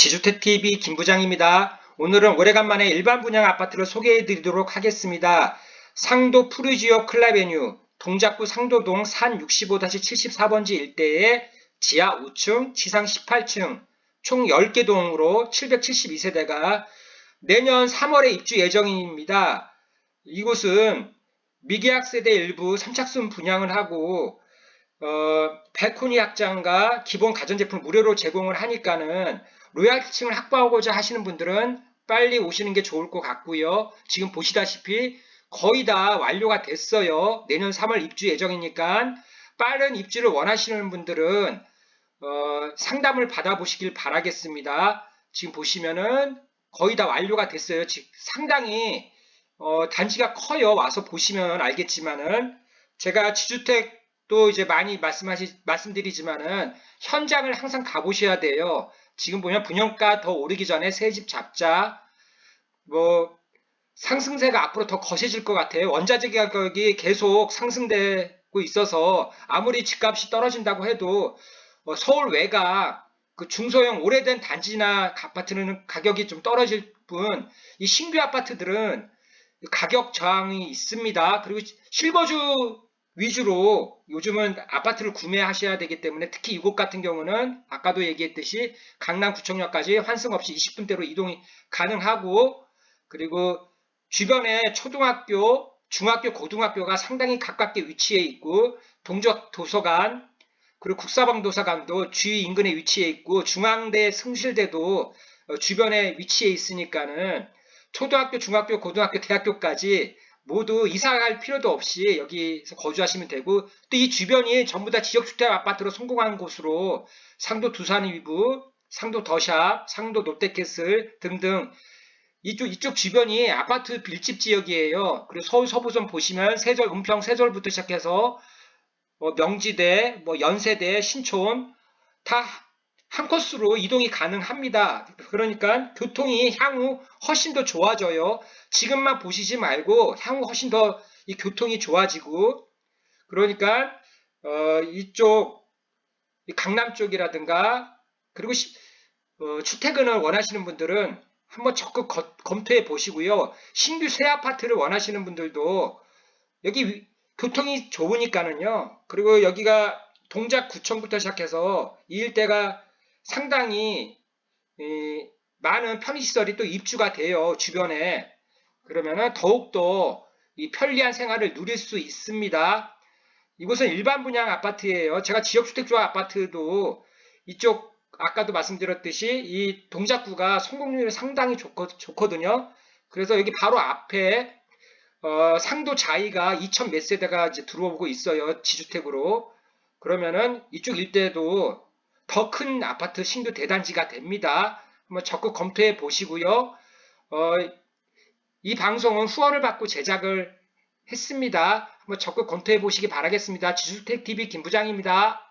지주택TV 김부장입니다. 오늘은 오래간만에 일반 분양 아파트를 소개해 드리도록 하겠습니다. 상도 푸르지오 클라베뉴 동작구 상도동 산 65-74번지 일대에 지하 5층, 지상 18층, 총 10개 동으로 772세대가 내년 3월에 입주 예정입니다. 이곳은 미계약 세대 일부 선착순 분양을 하고 어, 백훈이 확장과 기본 가전제품 무료로 제공을 하니까는 로얄층을 확보하고자 하시는 분들은 빨리 오시는 게 좋을 것 같고요. 지금 보시다시피 거의 다 완료가 됐어요. 내년 3월 입주 예정이니까 빠른 입주를 원하시는 분들은 어, 상담을 받아보시길 바라겠습니다. 지금 보시면은 거의 다 완료가 됐어요. 즉 상당히 어, 단지가 커요. 와서 보시면 알겠지만은 제가 지주택도 이제 많이 말씀하시 말씀드리지만은 현장을 항상 가보셔야 돼요. 지금 보면 분양가 더 오르기 전에 새 집 잡자. 뭐 상승세가 앞으로 더 거세질 것 같아요. 원자재 가격이 계속 상승되고 있어서 아무리 집값이 떨어진다고 해도 어, 서울 외곽 그 중소형 오래된 단지나 아파트는 가격이 좀 떨어질 뿐 이 신규 아파트들은 가격 저항이 있습니다. 그리고 실거주 위주로 요즘은 아파트를 구매하셔야 되기 때문에 특히 이곳 같은 경우는 아까도 얘기했듯이 강남구청역까지 환승 없이 20분대로 이동이 가능하고 그리고 주변에 초등학교, 중학교, 고등학교가 상당히 가깝게 위치해 있고 동적 도서관 그리고 국사방 도서관도 주위 인근에 위치해 있고 중앙대 승실대도 어, 주변에 위치해 있으니까는 초등학교, 중학교, 고등학교, 대학교까지 모두 이사갈 필요도 없이 여기서 거주하시면 되고 또 이 주변이 전부 다 지역주택 아파트로 성공한 곳으로 상도 두산 위브, 상도 더샵, 상도 롯데캐슬 등등 이쪽 이쪽 주변이 아파트 빌집 지역이에요. 그리고 서울 서부점 보시면 세절 은평 세절부터 시작해서 뭐 명지대, 뭐 연세대, 신촌 다 한 코스로 이동이 가능합니다. 그러니까 교통이 향후 훨씬 더 좋아져요. 지금만 보시지 말고 향후 훨씬 더 이 교통이 좋아지고 그러니까 어, 이쪽 이 강남 쪽이라든가 그리고 시- 어, 주택을 원하시는 분들은 한번 적극 거- 검토해 보시고요. 신규 새 아파트를 원하시는 분들도 여기 위- 교통이 좋으니까는요. 그리고 여기가 동작구청부터 시작해서 이 일대가 상당히 이, 많은 편의시설이 또 입주가 돼요. 주변에. 그러면은 더욱더 이 편리한 생활을 누릴 수 있습니다. 이곳은 일반 분양 아파트예요. 제가 지역주택조합 아파트도 이쪽 아까도 말씀드렸듯이 이 동작구가 성공률이 상당히 좋거, 좋거든요. 그래서 여기 바로 앞에 어, 상도 자이가 2천 몇 세대가 이제 들어오고 있어요. 지주택으로. 그러면은 이쪽 일대도 더 큰 아파트 신규 대단지가 됩니다. 한번 적극 검토해 보시고요. 어, 이 방송은 후원을 받고 제작을 했습니다. 한번 적극 검토해 보시기 바라겠습니다. 지주택 TV 김부장입니다.